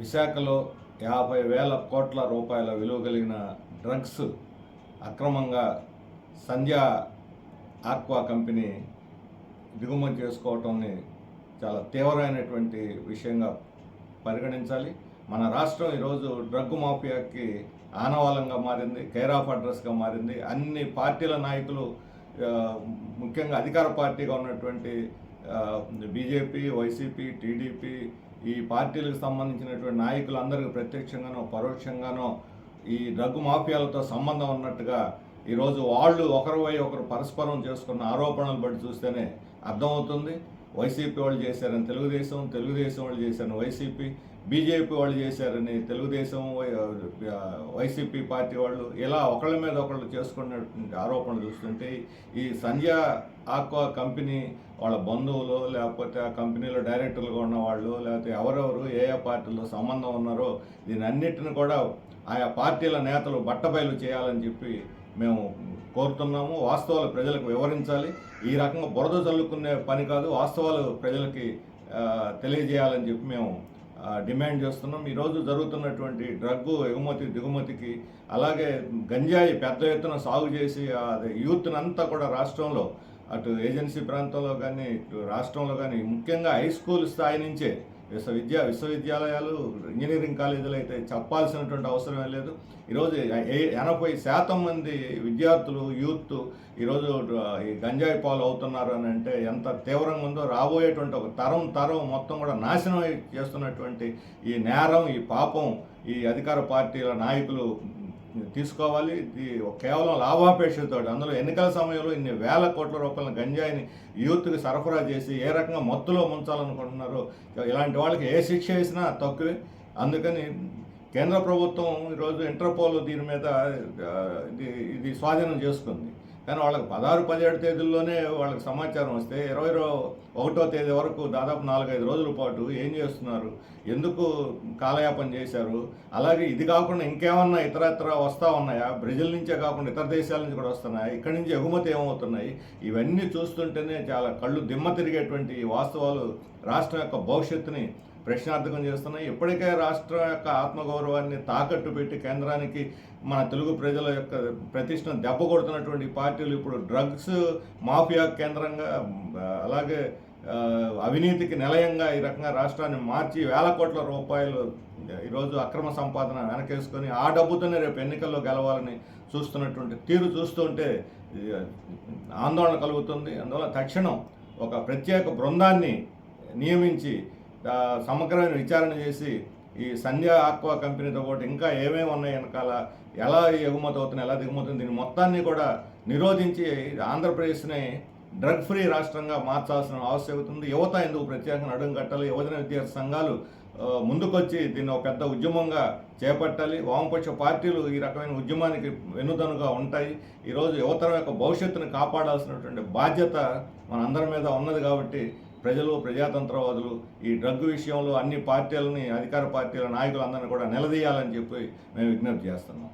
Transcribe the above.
విశాఖలో యాభై వేల కోట్ల రూపాయల విలువ కలిగిన డ్రగ్స్ అక్రమంగా సంధ్యా ఆక్వా కంపెనీ దిగుమతి చేసుకోవటాన్ని చాలా తీవ్రమైనటువంటి విషయంగా పరిగణించాలి. మన రాష్ట్రం ఈరోజు డ్రగ్ మాఫియాకి ఆనవాలంగా మారింది కేర్ ఆఫ్ అడ్రస్గా మారింది. అన్ని పార్టీల నాయకులు ముఖ్యంగా అధికార పార్టీగా ఉన్నటువంటి బీజేపీ వైసీపీ టీడీపీ ఈ పార్టీలకు సంబంధించినటువంటి నాయకులు అందరికీ ప్రత్యక్షంగానో పరోక్షంగానో ఈ డ్రగ్ మాఫియాలతో సంబంధం ఉన్నట్టుగా ఈరోజు వాళ్ళు ఒకరిపై ఒకరు పరస్పరం చేసుకున్న ఆరోపణలు బట్టి చూస్తేనే అర్థమవుతుంది. వైసీపీ వాళ్ళు చేశారని తెలుగుదేశం తెలుగుదేశం వాళ్ళు చేశారని వైసీపీ బీజేపీ వాళ్ళు చేశారని తెలుగుదేశం వై- వైసీపీ పార్టీ వాళ్ళు ఇలా ఒకళ్ళ మీద ఒకళ్ళు చేసుకున్నటువంటి ఆరోపణలు చూస్తుంటే ఈ సంధ్య ఆక్వా కంపెనీ వాళ్ళ బంధువులు లేకపోతే ఆ కంపెనీలో డైరెక్టర్లుగా ఉన్న వాళ్ళు లేకపోతే ఎవరెవరు ఏ ఏ పార్టీలో సంబంధం ఉన్నారో దీని అన్నిటిని కూడా ఆయా పార్టీల నేతలు బట్టబయలు చేయాలని చెప్పి మేము కోరుతున్నాము. వాస్తవాలు ప్రజలకు వివరించాలి. ఈ రకంగా బురద చల్లుకునే పని కాదు వాస్తవాలు ప్రజలకి తెలియజేయాలని చెప్పి మేము డిమాండ్ చేస్తున్నాం. ఈరోజు జరుగుతున్నటువంటి డ్రగ్గు ఎగుమతి దిగుమతికి అలాగే గంజాయి పెద్ద ఎత్తున సాగు చేసి అది యూత్నంతా కూడా రాష్ట్రంలో అటు ఏజెన్సీ ప్రాంతంలో కానీ ఇటు రాష్ట్రంలో కానీ ముఖ్యంగా హై స్కూల్ స్థాయి నుంచే విశ్వవిద్యా విశ్వవిద్యాలయాలు ఇంజనీరింగ్ కాలేజీలు అయితే చెప్పాల్సినటువంటి అవసరం లేదు. ఈరోజు ఏ- ఎనభై శాతం మంది విద్యార్థులు యూత్ ఈరోజు ఈ గంజాయి పాలు అవుతున్నారు అని అంటే ఎంత తీవ్రంగా ఉందో రాబోయేటువంటి ఒక తరం తరం మొత్తం కూడా నాశనం చేస్తున్నటువంటి ఈ నేరం ఈ పాపం ఈ అధికార పార్టీల నాయకులు తీసుకోవాలి ఇది కేవలం లాభాపేక్షతో అందులో ఎన్నికల సమయంలో ఇన్ని వేల కోట్ల రూపాయల గంజాయిని యూత్కి సరఫరా చేసి ఏ రకంగా మత్తులో ముంచాలనుకుంటున్నారో ఇలాంటి వాళ్ళకి ఏ శిక్ష వేసినా తక్కువే. అందుకని కేంద్ర ప్రభుత్వం ఈరోజు ఇంటర్పోల్ దీని మీద ఇది ఇది స్వాధీనం చేసుకుంది. కానీ వాళ్ళకి పదహారు పదిహేడు తేదీల్లోనే వాళ్ళకి సమాచారం వస్తే ఇరవై ఒకటో తేదీ వరకు దాదాపు నాలుగైదు రోజుల పాటు ఏం చేస్తున్నారు? ఎందుకు కాలయాపన చేశారు? అలాగే ఇది కాకుండా ఇంకేమన్నా ఇతరత్ర వస్తూ ఉన్నాయా? బ్రెజిల్ నుంచే కాకుండా ఇతర దేశాల నుంచి కూడా వస్తున్నాయా? ఇక్కడి నుంచి ఎగుమతి ఏమవుతున్నాయి? ఇవన్నీ చూస్తుంటేనే చాలా కళ్ళు దిమ్మ తిరిగేటువంటి వాస్తవాలు రాష్ట్రం యొక్క భవిష్యత్తుని ప్రశ్నార్థకం చేస్తున్నాయి. ఇప్పటికే రాష్ట్రం యొక్క ఆత్మగౌరవాన్ని తాకట్టు పెట్టి కేంద్రానికి మన తెలుగు ప్రజల యొక్క ప్రతిష్టను దెబ్బ కొడుతున్నటువంటి పార్టీలు ఇప్పుడు డ్రగ్స్ మాఫియా కేంద్రంగా అలాగే అవినీతికి నిలయంగా ఈ రకంగా రాష్ట్రాన్ని మార్చి వేల కోట్ల రూపాయలు ఈరోజు అక్రమ సంపాదన వెనకేసుకొని ఆ డబ్బుతోనే రేపు ఎన్నికల్లో గెలవాలని చూస్తున్నటువంటి తీరు చూస్తుంటే ఆందోళన కలుగుతుంది. అందువల్ల తక్షణం ఒక ప్రత్యేక బృందాన్ని నియమించి సమగ్రమైన విచారణ చేసి ఈ సంధ్య ఆక్వా కంపెనీతో పాటు ఇంకా ఏమేమి ఉన్నాయి వెనకాల ఎలా ఎగుమతి అవుతుంది ఎలా దిగుమతి అవుతుంది దీని మొత్తాన్ని కూడా నిరోధించి ఆంధ్రప్రదేశ్ని డ్రగ్ ఫ్రీ రాష్ట్రంగా మార్చాల్సిన ఆవశ్యకత ఉంది. యువత ఎందుకు ప్రత్యేకంగా అడుగు కట్టాలి? యువజన విద్యార్థి సంఘాలు ముందుకొచ్చి దీన్ని ఒక పెద్ద ఉద్యమంగా చేపట్టాలి. వామపక్ష పార్టీలు ఈ రకమైన ఉద్యమానికి వెన్నుదనుగా ఉంటాయి. ఈరోజు యువతరం యొక్క భవిష్యత్తును కాపాడాల్సినటువంటి బాధ్యత మనందరి మీద ఉన్నది కాబట్టి ప్రజలు ప్రజాతంత్రవాదులు ఈ డ్రగ్ విషయంలో అన్ని పార్టీలని అధికార పార్టీల నాయకులందరినీ కూడా నిలదీయాలని చెప్పి మేము విజ్ఞప్తి చేస్తున్నాం.